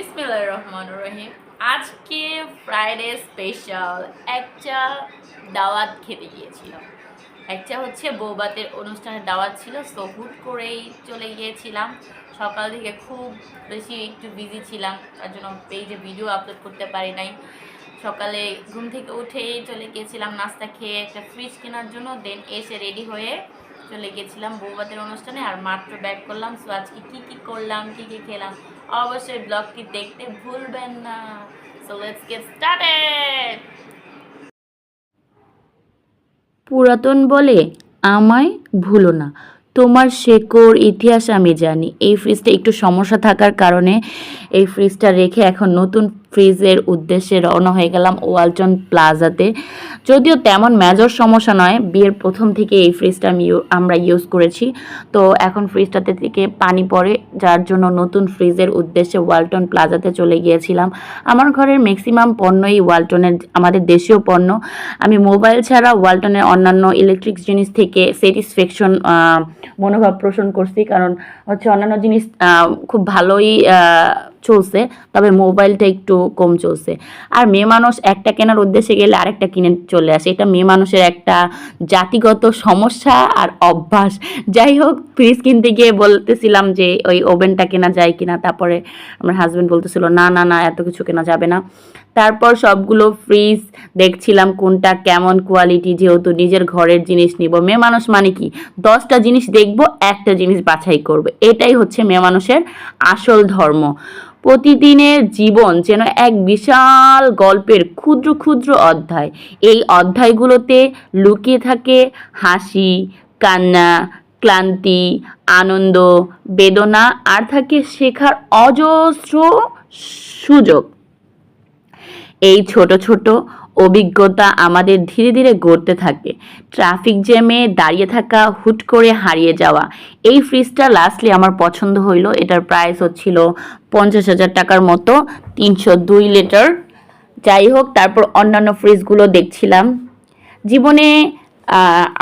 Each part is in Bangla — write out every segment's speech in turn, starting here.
রহমান রহিম। আজকে ফ্রাইডে স্পেশাল একটা দাওয়াত খেতে গিয়েছিলাম। একটা হচ্ছে বৌবাতের অনুষ্ঠানে দাওয়াত ছিল সো হুট করেই চলে গিয়েছিলাম। সকাল থেকে খুব বেশি একটু বিজি ছিলাম, তার জন্য পেজে ভিডিও আপলোড করতে পারি নাই। সকালে ঘুম থেকে উঠেই চলে গিয়েছিলাম, নাস্তা খেয়ে একটা ফ্রিজ কেনার জন্য দেন এসে রেডি হয়ে চলে গেছিলাম বৌবাতের অনুষ্ঠানে। আর মাত্র ব্যাক করলাম সো আজকে কী কী করলাম, কী কী খেলাম অবশ্যই ব্লগটি দেখতে ভুলবেন না। সো লেটস গেট স্টার্টেড পুরাতন বলে আমায় ভুলো না। তোমার শেকড়, ইতিহাস আমি জানি। এই ফ্রিজটা একটু সমস্যা থাকার কারণে এই ফ্রিজটা রেখে এখন নতুন ফ্রিজের উদ্দেশ্যে রওনা হয়ে গেলাম ওয়ালটন প্লাজাতে। যদিও তেমন মেজর সমস্যা নয়, বিয়ের প্রথম থেকে এই ফ্রিজটা আমি আমরা ইউজ করেছি। তো এখন ফ্রিজটাতে থেকে পানি পড়ে, যার জন্য নতুন ফ্রিজের উদ্দেশ্যে ওয়ালটন প্লাজাতে চলে গিয়েছিলাম। আমার ঘরের ম্যাক্সিমাম পণ্যই ওয়ালটনের, আমাদের দেশীয় পণ্য। আমি মোবাইল ছাড়া ওয়ালটনের অন্যান্য ইলেকট্রিক জিনিস থেকে স্যাটিসফ্যাকশন মনোভাব পোষণ করছি। কারণ হচ্ছে অন্যান্য জিনিস খুব ভালোই চলছে, তবে মোবাইলটা একটু কম চলছে। আর মেয়ে মানুষ একটা কেনার উদ্দেশ্যে গেলে আরেকটা কিনে চলে আসে। এটা মেয়ে মানুষের একটা জাতিগত সমস্যা আর অভ্যাস। যাই হোক, ফ্রিজ কিনতে গিয়ে বলতেছিলাম যে ওই ওভেনটা কেনা যায় কিনা। তারপরে আমার হাজব্যান্ড বলতেছিল, না না না, এত কিছু কেনা যাবে না। তারপর সবগুলো ফ্রিজ দেখছিলাম কোনটা কেমন কোয়ালিটি যেহেতু নিজের ঘরের জিনিস নিব। মেয়ে মানুষ মানে কি? দশটা জিনিস দেখব, একটা জিনিস বাছাই করবে। এটাই হচ্ছে মেয়ে মানুষের আসল ধর্ম। প্রতিদিনের জীবন যেন এক বিশাল গল্পের ক্ষুদ্র ক্ষুদ্র অধ্যায়। এই অধ্যায়গুলোতে লুকিয়ে থাকে হাসি, কান্না, ক্লান্তি, আনন্দ, বেদনা আর থাকে শেখার অজস্র সুযোগ। এই ছোট ছোট অভিজ্ঞতা আমাদের ধীরে ধীরে গড়তে থাকে। ট্রাফিক জ্যামে দাঁড়িয়ে থাকা, হুট করে হারিয়ে যাওয়া, এই ফ্রিজটা লাস্টলি আমার পছন্দ হইল। এটার প্রাইস হচ্ছিল পঞ্চাশ হাজার টাকার মতো, তিনশো দুই লিটার যাই হোক, তারপর অন্যান্য ফ্রিজগুলো দেখছিলাম। জীবনে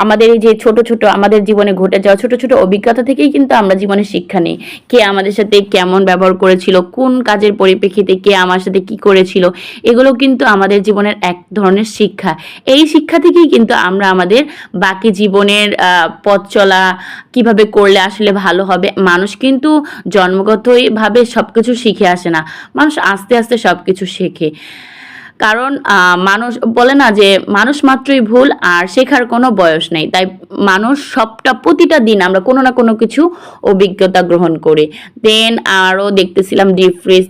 আমাদের এই যে ছোট ছোট আমাদের জীবনে ঘটে যাওয়া ছোট ছোট অভিজ্ঞতা থেকেই কিন্তু আমরা জীবনে শিক্ষা নিই। কে আমাদের সাথে কেমন ব্যবহার করেছিল, কোন কাজের পরিপ্রেক্ষিতে কে আমার সাথে কি করেছিল, এগুলো কিন্তু আমাদের জীবনের এক ধরনের শিক্ষা। এই শিক্ষা থেকেই কিন্তু আমরা আমাদের বাকি জীবনের পথ চলা, কীভাবে করলে আসলে ভালো হবে, মানুষ কিন্তু জন্মগতভাবে সব কিছু শিখে আসে না। মানুষ আস্তে আস্তে সব কিছু শেখে। কারণ মানুষ বলে না যে মানুষ মাত্রই ভুল আর শেখার কোনো বয়স নেই। তাই মানুষ সবটা প্রতিটা দিন আমরা কোনো না কোনো কিছু অভিজ্ঞতা গ্রহণ করি। দেন আরও দেখতেছিলাম ডিপ ফ্রিজ